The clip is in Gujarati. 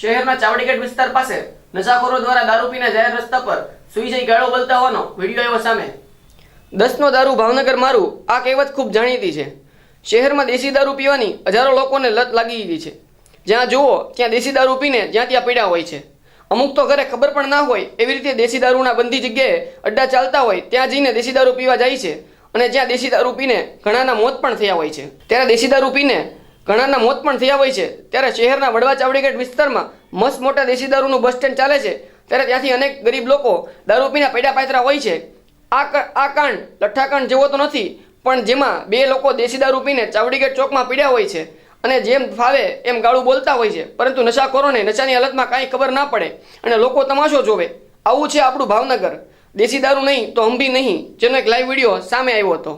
શહેરના ચાવડીગેટ વિસ્તાર પાસે નશાખોરો દ્વારા દારૂ પીને જાહેર રસ્તા પર સુઈ જઈ ગાળો બોલતા હોવાનો વીડિયો આવ્યો સામે. દસનો દારૂ ભાવનગર મારું આ કહેવત ખૂબ જાણીતી છે. શહેરમાં દેશી દારૂ પીવાની હજારો લોકોને લત લાગી ગઈ છે. જ્યાં જુઓ, ત્યાં દેશી દારૂ પીને જ્યાં ત્યાં પીડ્યા હોય છે. અમુક તો ઘરે ખબર પણ ના હોય એવી રીતે દેશી દારૂના બંધી જગ્યાએ અડ્ડા ચાલતા હોય ત્યાં જઈને દેશી દારૂ પીવા જાય છે. અને જ્યાં દેશી દારૂ પીને ઘણાના મોત પણ થયા હોય છે. ત્યારે દેશી દારૂ પીને ઘણાના મોત પણ થયા હોય છે. ત્યારે શહેરના વડવા ચાવડીગેટ વિસ્તારમાં મસ્ત મોટા દેશી દારૂનું બસ સ્ટેન્ડ ચાલે છે. ત્યારે ત્યાંથી અનેક ગરીબ લોકો દારૂ પીને પૈડા પાથરા હોય છે. આ આ કાંડ, લઠ્ઠાકાંડ જેવો તો નથી, પણ જેમાં બે લોકો દેશી દારૂ પીને ચાવડીગેટ ચોકમાં પીડ્યા હોય છે અને જેમ ફાવે એમ ગાળું બોલતા હોય છે. પરંતુ નશાખોરોને નશાની હાલતમાં કાંઈ ખબર ના પડે અને લોકો તમાશો જોવે. આવું છે આપણું ભાવનગર. દેશી દારૂ નહીં તો હંભી નહીં. જેનો એક લાઈવ વીડિયો સામે આવ્યો હતો.